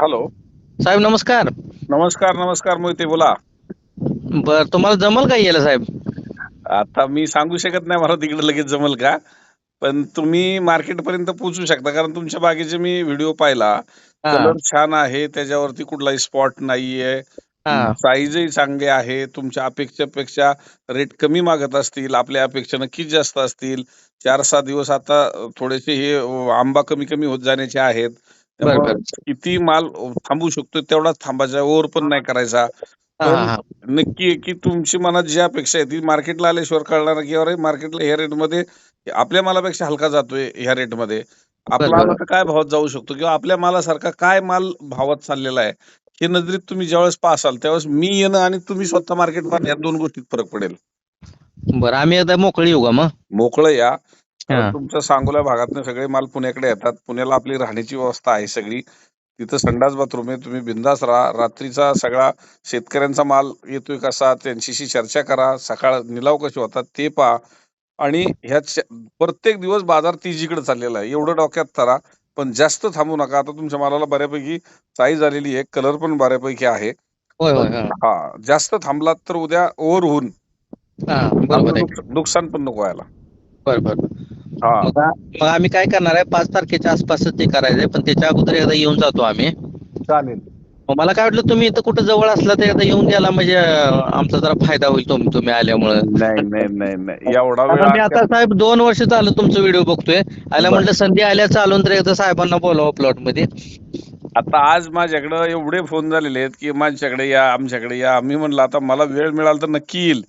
Hello. साहेब नमस्कार. नमस्कार नमस्कार मोहिते बोला. बर तुम्हाला जमल का यायला साहेब? आता मी सांगू शकत नाही मला तिकडे लगेच जमल का? पण तुम्ही मार्केट पर्यंत पोहोचू शकता कारण तुमच्या बागेचे मी व्हिडिओ पाहिला. कलर छान आहे त्याच्यावरती कुठलाही स्पॉट नाहीये. हा. साईजही चांगली आहे तुमच्या अपेक्षेपेक्षा रेट कमी मागत असतील आपल्या अपेक्षा नक्कीच जास्त असतील. चार सहा दिवस आता थोडेसे हे आंबा कमी कमी होत जाण्याचे आहेत. त्यामुळं किती माल थांबू शकतो तेवढाच थांबायचा ओव्हर पण नाही करायचा. हा नक्की आहे की तुमची मनात जी अपेक्षा आहे ती मार्केटला आल्याशिवाय कळणार की अरे मार्केटला ह्या रेटमध्ये आपल्या मालापेक्षा हलका जातोय ह्या रेटमध्ये. आपला बरोबर. तर काय भावात जाऊ शकतो किंवा आपल्या मालासारखा काय माल भावात चाललेला आहे? हे नजरेत तुम्ही ज्यावेळेस पासाल त्यावेळेस मी येणं आणि तुम्ही स्वतः मार्केट पाहणं या दोन गोष्टीत फरक पडेल. बर आम्ही एकदा मोकळी येऊ का मग? मोकळं या. कारण तुमच्या सांगोला भागातनं सगळे माल पुण्याकडे येतात. पुण्याला आपली राहण्याची व्यवस्था आहे सगळी. तिथं संडास बाथरूम आहे. तुम्ही बिंदास राहा. रात्रीचा सगळा शेतकऱ्यांचा माल येतोय कसा? त्यांच्याशी चर्चा करा. सकाळ निलाव कसे होतात ते पहा. आणि ह्या प्रत्येक दिवस बाजार तेजीकडे चाललेला आहे. एवढं डोक्यात धरा. पण जास्त थांबू नका. आता तुमच्या मालाला बऱ्यापैकी साईज आलेली आहे. कलर पण बऱ्यापैकी आहे. हा. जास्त थांबलात तर उद्या ओव्हर होऊन नुकसान पण नको व्हायला. बर बर. मग मग आम्ही काय करणार आहे? पाच तारखेच्या आसपासच ते करायचंय पण त्याच्या अगोदर एकदा येऊन जातो आम्ही. चालेल. मग मला काय वाटलं तुम्ही इथं कुठं जवळ असला तर एकदा येऊन गेला म्हणजे अं, आमचा जरा फायदा होईल तुम- तुम्ही आल्यामुळे. नाही नाही नाही नाही. एवढा वेळ मी आता साहेब दोन वर्ष झालं तुमचं व्हिडिओ बघतोय. आल्या बर. म्हटलं संधी आल्या चालून तर एकदा साहेबांना बोलावं प्लॉटमध्ये आता आज माझ्याकडे एवढे फोन झालेले आहेत की माझ्याकडे या आमच्याकडे या. मी म्हणलं आता मला वेळ मिळाला तर नक्की येईल.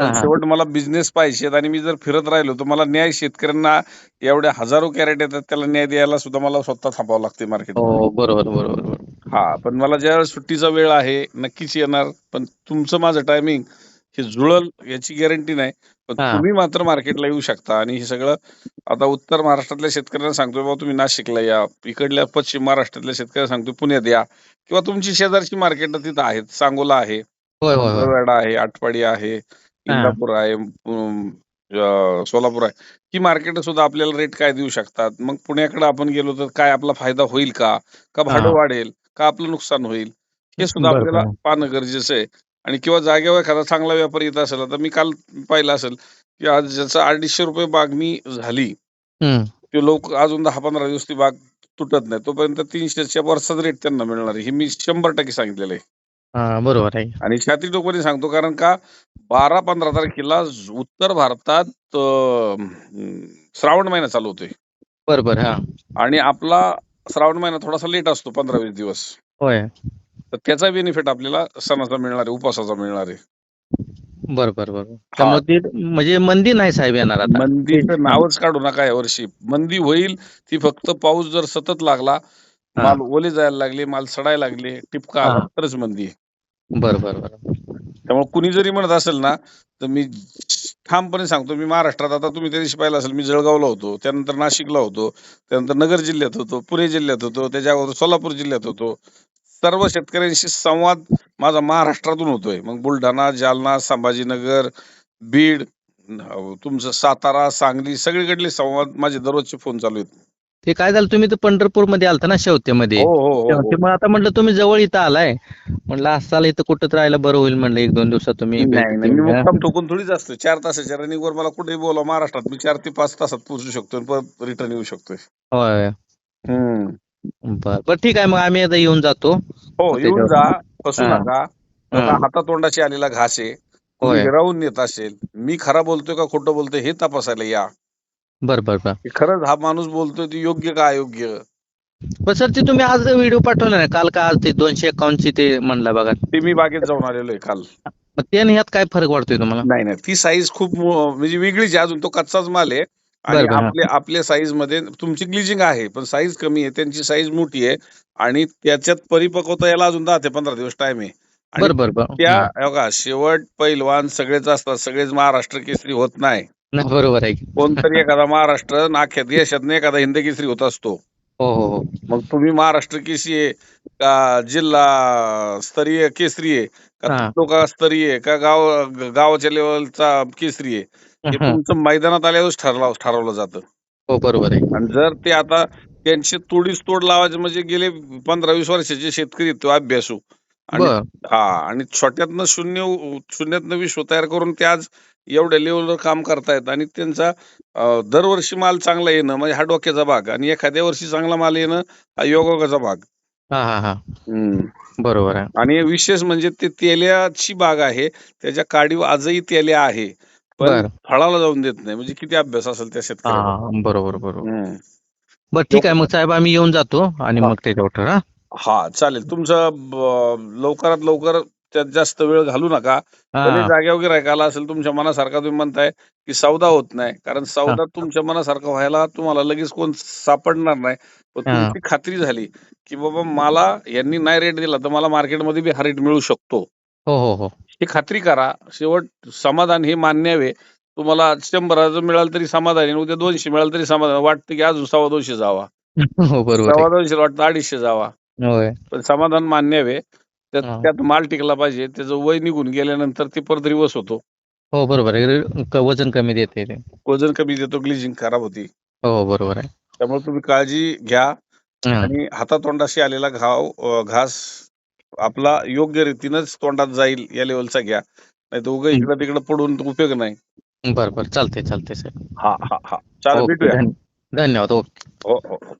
शेवट मला बिझनेस पाहिजेत आणि मी जर फिरत राहिलो तर मला न्याय शेतकऱ्यांना एवढ्या हजारो कॅरेट येतात त्याला न्याय द्यायला सुद्धा मला स्वतः थांबावं लागते मार्केट हो बरोबर बरोबर हा पण मला ज्या वेळेस सुट्टीचा वेळ आहे नक्कीच येणार पण तुमचं माझं टायमिंग हे जुळल याची गॅरंटी नाही. पण. तुम्ही मात्र मार्केटला येऊ शकता आणि हे सगळं आता उत्तर महाराष्ट्रातल्या शेतकऱ्यांना सांगतोय बाबा तुम्ही नाशिकला या इकडल्या पश्चिम महाराष्ट्रातल्या शेतकऱ्यांना सांगतोय पुण्यात या. किंवा तुमची शेजारची मार्केट तिथं आहेत सांगोला आहे आहे आटपाडी आहे इंदापूर आहे अं, अं, सोलापूर आहे. ही मार्केट सुद्धा आपल्याला रेट काय देऊ शकतात? मग पुण्याकडे आपण गेलो तर काय आपला फायदा होईल का? का भाडं हा. वाढेल? का आपलं नुकसान होईल? हे सुद्धा आपल्याला. पाहणं गरजेचं आहे. आणि किंवा जागेवर एखादा चांगला व्यापारी येत असेल आता मी काल पाहिलं असेल की आज ज्याचं अडीचशे रुपये मागणी झाली. ते लोक अजून दहा पंधरा दिवस ती बाग तुटत नाही. तोपर्यंत तीनशेच्या वरचाच रेट त्यांना मिळणार आहे. हे मी शंभर टक्के सांगितलेलं आहे. हा बरोबर आहे. आणि छाती टोकपणे सांगतो कारण का बारा पंधरा तारखेला ज- उत्तर भारतात अं, श्रावण महिना चालू होतोय. बरोबर हा. आणि आपला श्रावण महिना थोडासा लेट असतो पंधरा वीस दिवस. होय. तर त्याचा बेनिफिट आपल्याला सणाचा मिळणार आहे उपासाचा मिळणार आहे. बरोबर बरोबर. त्यामुळे ते म्हणजे मंदी नाही साहेब येणार आता. मंदीचं नावच काढू नका या वर्षी. मंदी होईल ती फक्त पाऊस जर सतत लागला हा. माल ओले जायला लागले माल सडायला लागले टिपका आला हा. तरच मंदी आहे. बर बर बर. त्यामुळे कुणी जरी म्हणत असेल ना तर मी ठामपणे सांगतो मी महाराष्ट्रात आता तुम्ही त्या दिवशी पाहिलं असेल मी जळगावला होतो त्यानंतर नाशिकला होतो त्यानंतर नगर जिल्ह्यात होतो पुणे जिल्ह्यात होतो त्याच्या अगोदर सोलापूर जिल्ह्यात होतो. सर्व शेतकऱ्यांशी संवाद माझा महाराष्ट्रातून होतोय. मग बुलढाणा जालना संभाजीनगर बीड तुमचं सातारा सांगली सगळीकडले संवाद माझे दररोजचे फोन चालू आहेत. ते काय झालं तुम्ही तर पंढरपूरमध्ये आलता ना शेवतेमध्ये हो हो हो, हो. मग आता म्हटलं तुम्ही जवळ इथं आलाय. म्हटलं असाल इथं कुठं तर राहायला बरं होईल म्हणलं एक दोन दिवसात तुम्ही नाही नाही मी भेट- मुक्काम ठोकून थोडीच असतो. चार तासाच्या रनिंग वर मला कुठेही बोला महाराष्ट्रात मी चार ते पाच तासात पोहोचू शकतो आणि परत रिटर्न येऊ शकतोय. होय. बर बर ठीक आहे मग आम्ही आता येऊन जातो. हो येऊन जा फसू हा. नका. हा. आता हातातोंडाशी आलेला घास आहे. हिरावून नेत असेल. मी खरा बोलतोय का खोटं बोलतोय हे तपासायला या. बर बर बर की खरंच हा माणूस बोलतोय ते योग्य का अयोग्य? पण सर ते तुम्ही आज व्हिडिओ पाठवला ना काल का आज ते दोनशे एकावन्न ची ते म्हणला बघा. ते मी बागेत जाऊन आलेलो आहे काल. मग ते आणि ह्यात काय फरक वाटतोय तुम्हाला? नाही नाही. ती साईज खूप मो- म्हणजे वेगळीच आहे. अजून तो कच्चाच माल आहे. आणि बरं, बरं, हा. आपल्या साईजमध्ये तुमची ग्लिजिंग आहे पण साईज कमी आहे. त्यांची साईज मोठी आहे. आणि त्याच्यात परिपक्वता याला अजून दहा ते पंधरा दिवस टाइम आहे. आणि बर बर बर त्या हा. बघा शेवट पैलवान सगळेच असतात. सगळेच महाराष्ट्र केसरी होत नाही. नाही, बरोबर आहे. कोणतरी एखादा महाराष्ट्र नाख्यात देशात एखादा हिंद केसरी होत असतो हो हो हो मग तुम्ही महाराष्ट्र केसरी आहे का जिल्हा स्तरीय केसरी आहे का हा. तालुका स्तरीय आहे का गाव गावाच्या लेवलचा केसरी आहे हे हा. तुमचं मैदानात आल्यावरच ठरला ठरवलं जातं हो बरोबर आहे आणि जर ते आता त्यांचे तोडीस तोड लावायचे म्हणजे गेले पंधरा वीस वर्षाचे शेतकरी आहेत तो अभ्यासू आणि बर. हा आणि छोट्यातनं शून्य उ- शून्यातनं विश्व तयार करून ते आज एवढ्या लेवलवर काम करतायत आणि त्यांचा अं, दरवर्षी माल चांगला येणं म्हणजे हा डोक्याचा भाग आणि एखाद्या वर्षी चांगला माल येणं हा योगाचा भाग. हा हा हा. हम्म. बरोबर आहे. आणि विशेष म्हणजे ते तेल्याची बाग आहे त्याच्या काडीव आजही तेल्या आहे पण बर. फळाला जाऊन देत नाही म्हणजे किती अभ्यास असेल त्या शेतकऱ्याला. हा बरोबर बरोबर. बर ठीक आहे. मग साहेब आम्ही येऊन जातो आणि हा. मग त्याच्यावर ठरवू, हा. हा चालेल. तुमचं ब- लवकरात लवकर त्यात जास्त वेळ घालू नका. भले हा जाग्यावर गिरायक आला असेल तुमच्या मनासारखा तुम्ही म्हणताय की सौदा होत नाही. कारण सौदा तुमच्या मनासारखा व्हायला तुम्हाला लगेच कोण सापडणार नाही. पण हा. तुमची खात्री झाली की बाबा मला यांनी नाही रेट दिला तर मला मार्केटमध्ये बी हा रेट मिळू शकतो. हो हो हो. ही खात्री करा. शेवट समाधान हे मान्यावे तुम्हाला शंभराचं मिळालं तरी समाधान आहे उद्या दोनशे मिळालं तरी समाधान. वाटतं की अजून सव्वा दोनशे जावा. हो बरोबर सव्वा दोनशे वाटतं अडीचशे जावा. होय. पण समाधान मान्यावे त्यात हा. त्यात माल टिकला पाहिजे. त्याचं वय निघून गेल्यानंतर ते परत रिवर्स होतो. हो बरोबर आहे. क- वजन कमी देते ते. वजन कमी देतो ग्लिजिंग खराब होती. हो बरोबर आहे. त्यामुळे तुम्ही काळजी घ्या हा. आणि हातातोंडाशी आलेला घाव अ, घास आपला योग्य रीतीनंच तोंडात जाईल या लेवलचा घ्या. नाही तर उगा इकडं तिकडं पडून उपयोग नाही. बरं बरं. चालतंय चालतंय साहेब हा हा हा. चालेल ओके, भेटूया. धन्य- धन्यवाद. ओके. हो हो हो.